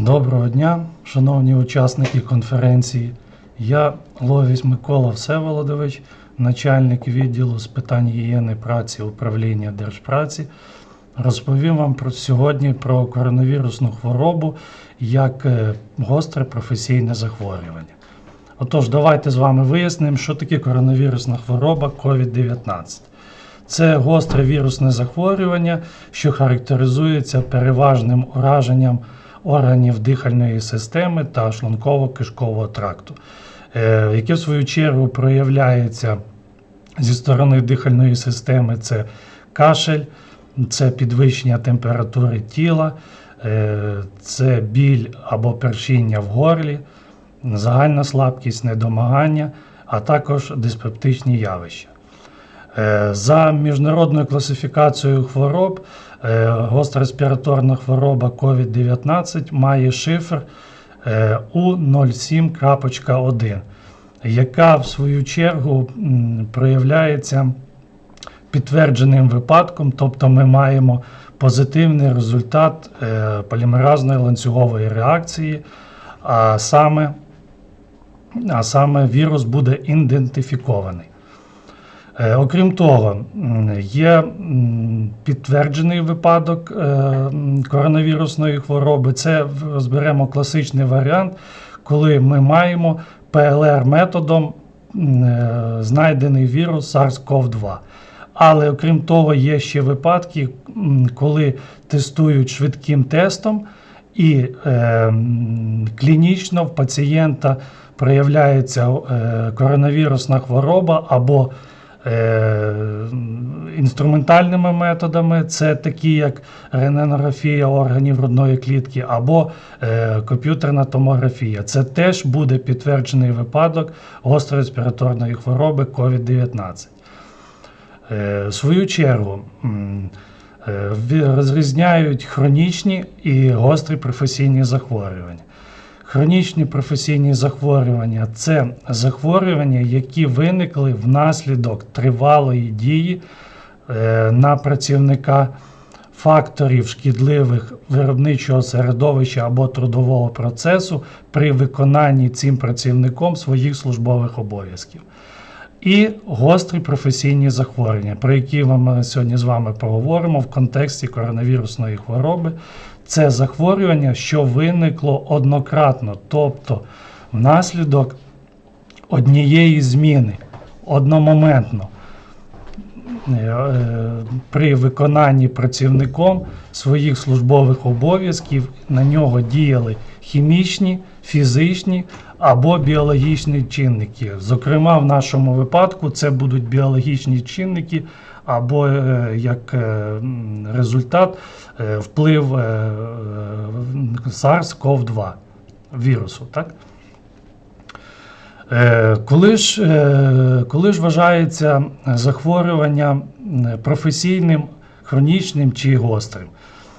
Доброго дня, шановні учасники конференції. Я Ловіс Микола Всеволодович, начальник відділу з питань гігієни праці управління Держпраці. Розповім вам про сьогодні про коронавірусну хворобу як е, гостре професійне захворювання. Отож, давайте з вами вияснимо, що таке коронавірусна хвороба COVID-19. Це гостре вірусне захворювання, що характеризується переважним ураженням органів дихальної системи та шлунково-кишкового тракту, е, яке в свою чергу проявляється зі сторони дихальної системи це кашель, це підвищення температури тіла, е, це біль або першіння в горлі, загальна слабкість, недомагання, а також диспептичні явища. Е, За міжнародною класифікацією хвороб, е, гостра респіраторна хвороба COVID-19 має шифр е, U07.1, яка в свою чергу проявляється підтвердженим випадком, тобто ми маємо позитивний результат е, полімеразної ланцюгової реакції, а саме, а саме вірус буде ідентифікований. Е, Окрім того, є підтверджений випадок е, коронавірусної хвороби. Це розберемо класичний варіант, коли ми маємо ПЛР-методом е, знайдений вірус SARS-CoV-2. Але окрім того, є ще випадки, коли тестують швидким тестом, і е, клінічно в пацієнта проявляється коронавірусна хвороба або інструментальними методами, це такі як рентгенографія органів грудної клітки або е, комп'ютерна томографія. Це теж буде підтверджений випадок гострої респіраторної хвороби COVID-19. Е, В свою чергу е, розрізняють хронічні і гострі професійні захворювання. Хронічні професійні захворювання це захворювання, які виникли внаслідок тривалої дії е, на працівника факторів шкідливих виробничого середовища або трудового процесу при виконанні цим працівником своїх службових обов'язків. І гострі професійні захворювання, про які ми сьогодні з вами поговоримо в контексті коронавірусної хвороби. Це захворювання, що виникло однократно, тобто внаслідок однієї зміни одномоментно е, е, при виконанні працівником своїх службових обов'язків на нього діяли хімічні, фізичні або біологічні чинники. Зокрема, в нашому випадку це будуть біологічні чинники або е, як е, результат е, вплив е, е, SARS-CoV-2 вірусу. Так? Коли ж, коли ж вважається захворювання професійним, хронічним чи гострим?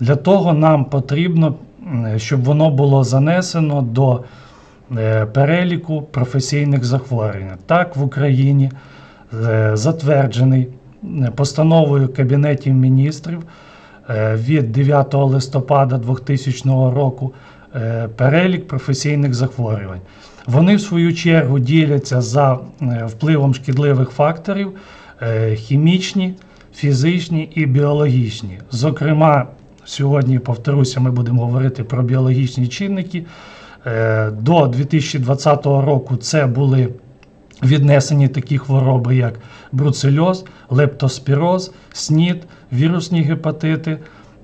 Для того нам потрібно, щоб воно було занесено до переліку професійних захворювань. Так, в Україні е, затверджений е, постановою Кабінетів міністрів е, від 9 листопада 2000 року е, перелік професійних захворювань. Вони, в свою чергу, діляться за е, впливом шкідливих факторів е, хімічні, фізичні і біологічні. Зокрема, сьогодні, повторюся, ми будемо говорити про біологічні чинники. Е, До 2020 року це були віднесені такі хвороби, як бруцельоз, лептоспіроз, СНІД, вірусні гепатити,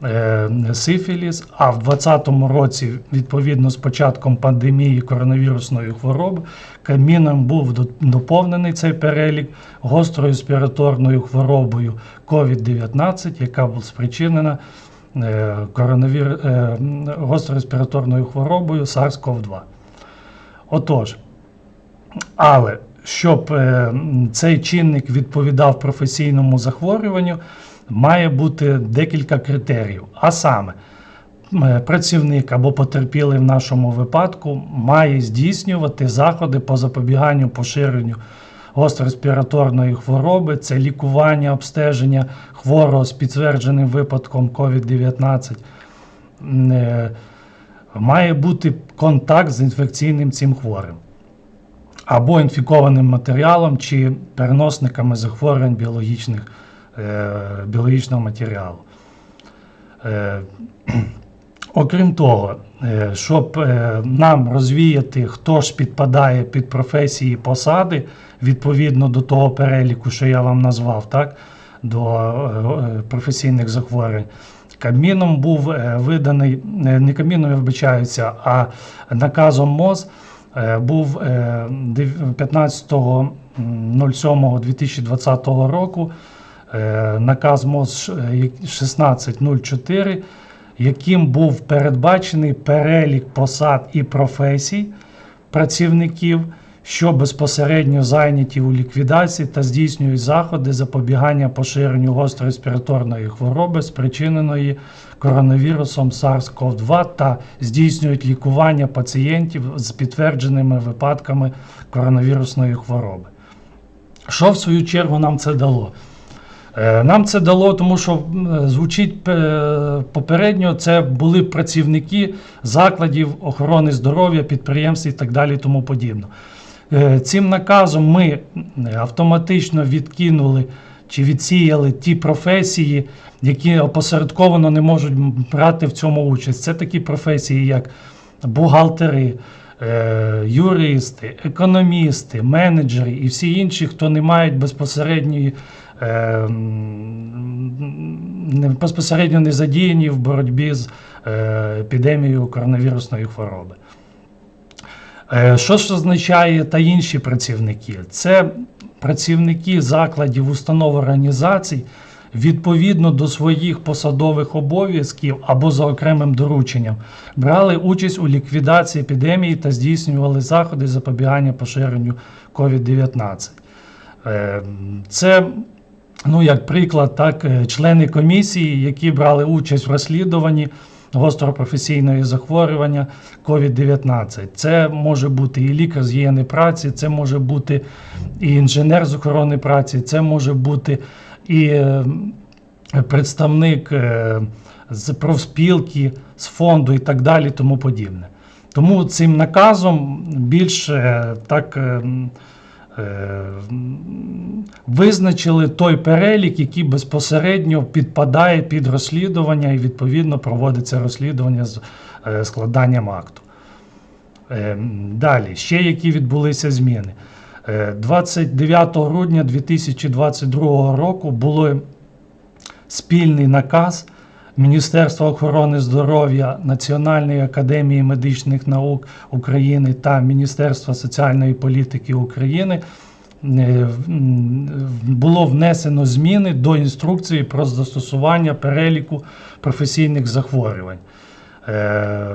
е, сифіліс. А в 2020 році, відповідно з початком пандемії коронавірусної хвороби, Кабміном був до- доповнений цей перелік гострою респіраторною хворобою COVID-19, яка була спричинена коронавір... гостро-респіраторною хворобою SARS-CoV-2. Отож, але щоб е, цей чинник відповідав професійному захворюванню, має бути декілька критеріїв. А саме, е, працівник або потерпілий в нашому випадку має здійснювати заходи по запобіганню поширенню гострореспіраторної хвороби, це лікування, обстеження хворого з підтвердженим випадком COVID-19. Е, має бути контакт з інфекційним цим хворим або інфікованим матеріалом чи переносниками захворювань біологічних, е, біологічного матеріалу. Е, Окрім того, щоб е, нам розвіяти, хто ж підпадає під професії посади відповідно до того переліку, що я вам назвав, так, до е, професійних захворювань, Кабміном був е, виданий, е, не Кабміном, я а наказом МОЗ е, був е, дев- 15.07.2020 року е, наказ МОЗ е, 1604, яким був передбачений перелік посад і професій працівників, що безпосередньо зайняті у ліквідації та здійснюють заходи запобігання поширенню гострої респіраторної хвороби, спричиненої коронавірусом SARS-CoV-2 та здійснюють лікування пацієнтів з підтвердженими випадками коронавірусної хвороби. Що в свою чергу нам це дало? Е, Нам це дало, тому що звучить е, попередньо, це були працівники закладів охорони здоров'я, підприємств і так далі, тому подібне. Е, Цим наказом ми автоматично відкинули чи відсіяли ті професії, які опосередковано не можуть брати в цьому участь. Це такі професії, як бухгалтери, юристи, економісти, менеджери і всі інші, хто не мають безпосередньої безпосередньо не задіяні в боротьбі з е, епідемією коронавірусної хвороби. Е, Що ж означає та інші працівники? Це працівники закладів, установ організацій відповідно до своїх посадових обов'язків або за окремим дорученням брали участь у ліквідації епідемії та здійснювали заходи запобігання поширенню COVID-19. Е, Це, ну, як приклад, так, е, члени комісії, які брали участь в розслідуванні гостропрофесійної захворювання COVID-19. Це може бути і лікар з гігієни праці, це може бути і інженер з охорони праці, це може бути і е, представник е, з профспілки, з фонду і так далі, тому подібне. Тому цим наказом більш е, так е, м, е, м, визначили той перелік, який безпосередньо підпадає під розслідування, і відповідно проводиться розслідування з е, складанням акту. Е, Далі, ще які відбулися зміни. Е, 29 грудня 2022 року було спільний наказ Міністерства охорони здоров'я, Національної академії медичних наук України та Міністерства соціальної політики України. е, Було внесено зміни до інструкції про застосування переліку професійних захворювань. Е,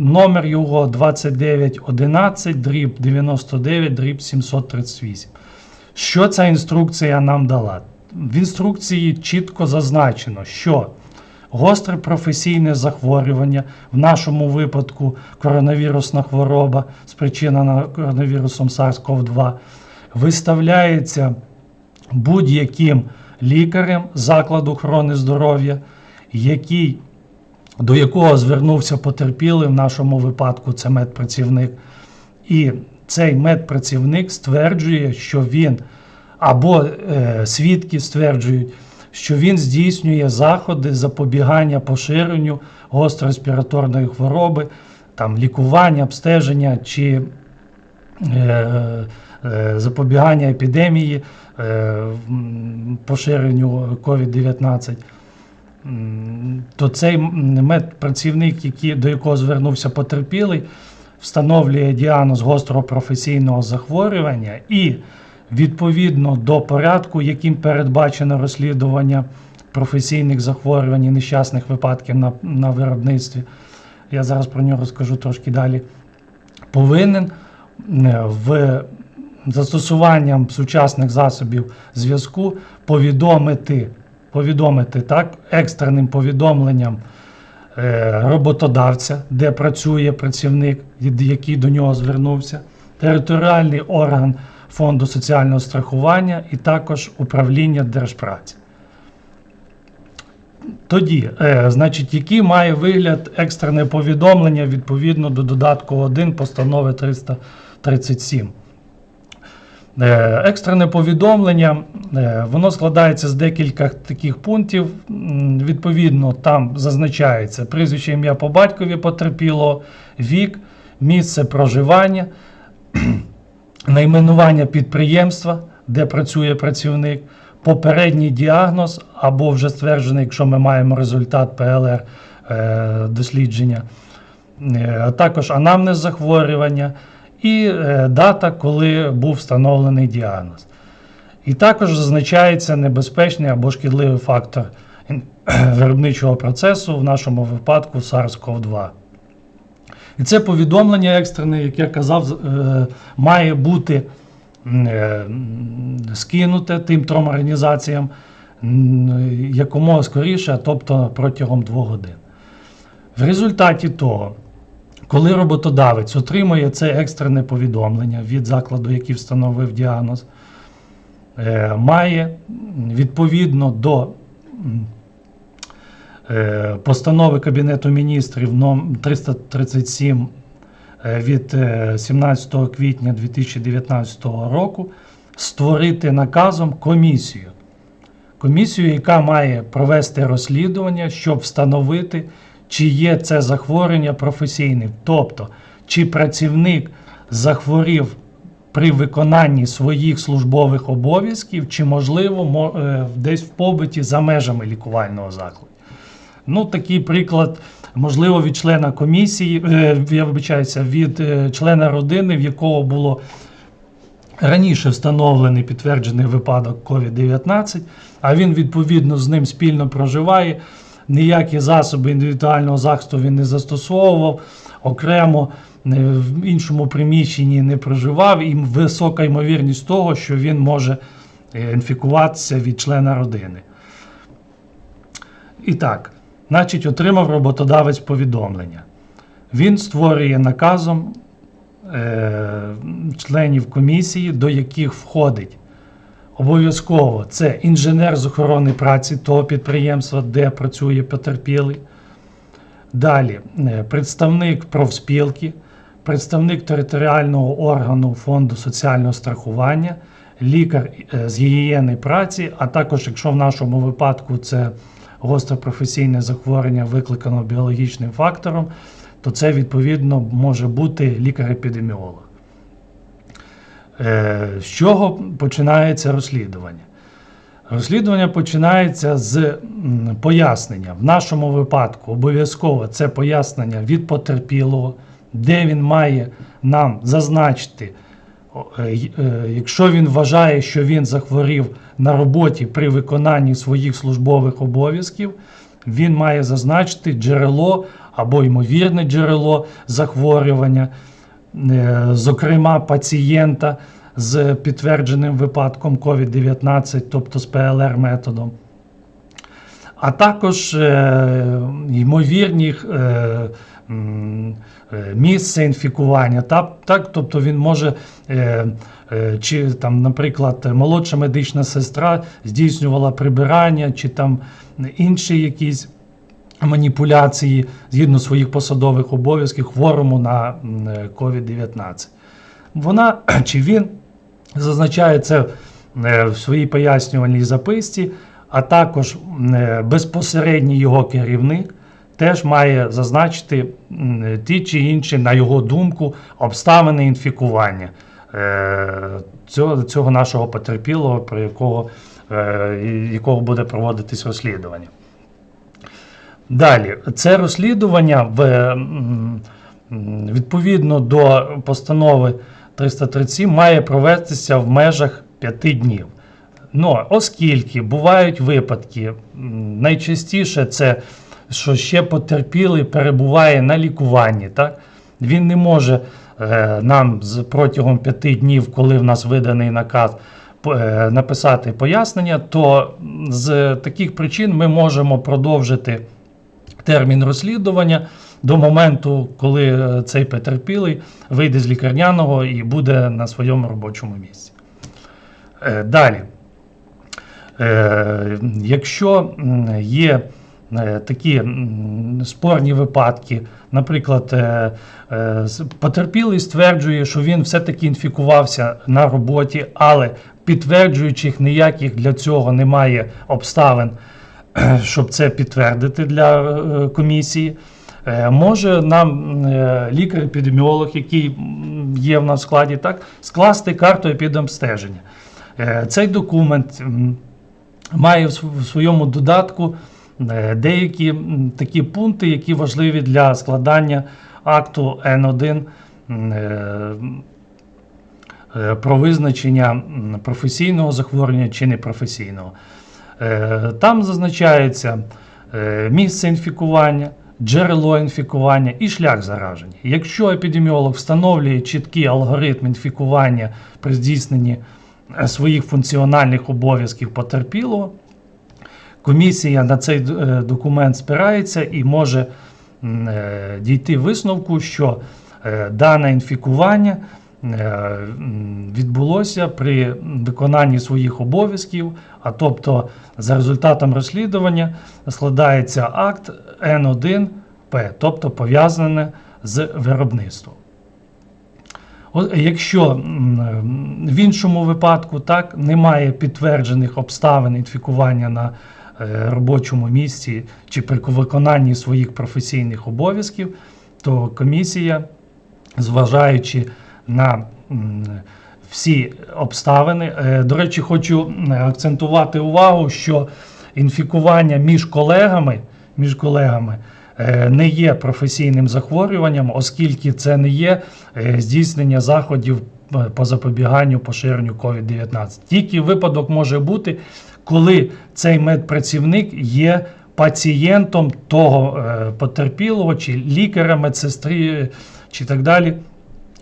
Номер його 2911, дріб 99, дріб 738. Що ця інструкція нам дала? В інструкції чітко зазначено, що гостре професійне захворювання, в нашому випадку коронавірусна хвороба, спричинена коронавірусом SARS-CoV-2, виставляється будь-яким лікарем закладу охорони здоров'я, який до якого звернувся потерпілий, в нашому випадку це медпрацівник. І цей медпрацівник стверджує, що він або е, свідки стверджують, що він здійснює заходи запобігання поширенню гострореспіраторної хвороби, там лікування, обстеження чи е, е, запобігання епідемії, е, поширенню COVID-19 то цей медпрацівник, який, до якого звернувся потерпілий, встановлює діагноз гострого професійного захворювання і відповідно до порядку, яким передбачено розслідування професійних захворювань і нещасних випадків на, на виробництві. Я зараз про нього розкажу трошки далі. Повинен е, в застосуванням сучасних засобів зв'язку повідомити, повідомити так, екстреним повідомленням е, роботодавця, де працює працівник, який до нього звернувся, територіальний орган фонду соціального страхування і також управління держпраці. Тоді, е, значить, який має вигляд екстрене повідомлення відповідно до додатку 1 постанови 337. Е, Екстрене повідомлення, е, воно складається з декілька таких пунктів. Відповідно, там зазначається прізвище ім'я по батькові потерпілого, вік, місце проживання, найменування підприємства, де працює працівник, попередній діагноз або вже стверджений, якщо ми маємо результат ПЛР е, дослідження, е, а також анамнез захворювання і е, дата, коли був встановлений діагноз. І також зазначається небезпечний або шкідливий фактор виробничого процесу, в нашому випадку SARS-CoV-2. І це повідомлення екстрене, як я казав, е, має бути е, скинуте тим трьом організаціям якомога скоріше, тобто протягом двох годин. В результаті того, коли роботодавець отримує це екстрене повідомлення від закладу, який встановив діагноз, е, має відповідно до постанови Кабінету міністрів ном 337 е, від е, 17 квітня 2019 року створити наказом комісію. Комісію, яка має провести розслідування, щоб встановити, чи є це захворювання професійним. Тобто, чи працівник захворів при виконанні своїх службових обов'язків, чи, можливо, мо- е, десь в побуті за межами лікувального закладу. Ну, такий приклад, можливо, від члена комісії, е, я вибачаюся, від е, члена родини, в якого було раніше встановлений підтверджений випадок COVID-19, а він відповідно з ним спільно проживає. Ніякі засоби індивідуального захисту він не застосовував, окремо е, в іншому приміщенні не проживав, і висока ймовірність того, що він може інфікуватися від члена родини. І так, значить, отримав роботодавець повідомлення. Він створює наказом е, членів комісії, до яких входить обов'язково це інженер з охорони праці того підприємства, де працює потерпілий. Далі е, представник профспілки, представник територіального органу фонду соціального страхування, лікар е, з гігієни праці, а також, якщо в нашому випадку це гостре професійне захворювання, викликано біологічним фактором, то це відповідно може бути лікар-епідеміолог. Е, З чого починається розслідування? Розслідування починається з пояснення. В нашому випадку обов'язково це пояснення від потерпілого, де він має нам зазначити, якщо він вважає, що він захворів на роботі при виконанні своїх службових обов'язків, він має зазначити джерело або ймовірне джерело захворювання, е, зокрема пацієнта з підтвердженим випадком COVID-19, тобто з ПЛР методом, а також е, ймовірні е, е, місце інфікування. Так, тобто він може, чи там, наприклад, молодша медична сестра здійснювала прибирання, чи там інші якісь маніпуляції згідно своїх посадових обов'язків хворому на м, е, COVID-19. Вона чи він зазначає це в своїй пояснювальній записці, а також е, безпосередній його керівник теж має зазначити ті чи інші, на його думку, обставини інфікування е, цього, нашого потерпілого, про якого, е, якого буде проводитись розслідування. Далі, це розслідування в, відповідно до постанови 337 має провестися в межах 5 днів. Ну, оскільки бувають випадки, найчастіше це, що ще потерпілий перебуває на лікуванні, так? він не може е, нам протягом 5 днів, коли в нас виданий наказ, е, написати пояснення, то з таких причин ми можемо продовжити термін розслідування до моменту, коли е, цей потерпілий вийде з лікарняного і буде на своєму робочому місці. Е, Далі. Е, Якщо є е, такі спорні випадки. Наприклад, е, потерпілий стверджує, що він все-таки інфікувався на роботі, але підтверджуючих ніяких для цього немає обставин, щоб це підтвердити для комісії. Може нам лікар-епідеміолог, який є в нас в складі, так, скласти карту епідемстеження. Цей документ має в своєму додатку е, деякі такі пункти, які важливі для складання акту Н1 м, е, е, про визначення професійного захворювання чи непрофесійного. Там зазначається місце інфікування, джерело інфікування і шлях зараження. Якщо епідеміолог встановлює чіткий алгоритм інфікування при здійсненні своїх функціональних обов'язків потерпілого, комісія на цей е, документ спирається і може е, дійти висновку, що е, дане інфікування е, відбулося при виконанні своїх обов'язків, а тобто за результатом розслідування складається акт Н1П, тобто пов'язане з виробництвом. Якщо в іншому випадку так немає підтверджених обставин інфікування на е, робочому місці чи при виконанні своїх професійних обов'язків, то комісія, зважаючи на всі обставини, е, до речі, хочу акцентувати увагу, що інфікування між колегами, між колегами не є професійним захворюванням, оскільки це не є е, здійснення заходів е, по запобіганню поширенню COVID-19. Тільки випадок може бути, коли цей медпрацівник є пацієнтом того е, потерпілого, чи лікаря, медсестри, е, чи так далі.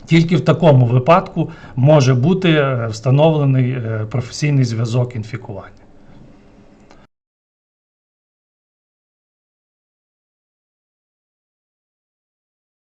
Тільки в такому випадку може бути е, встановлений е, професійний зв'язок інфікування.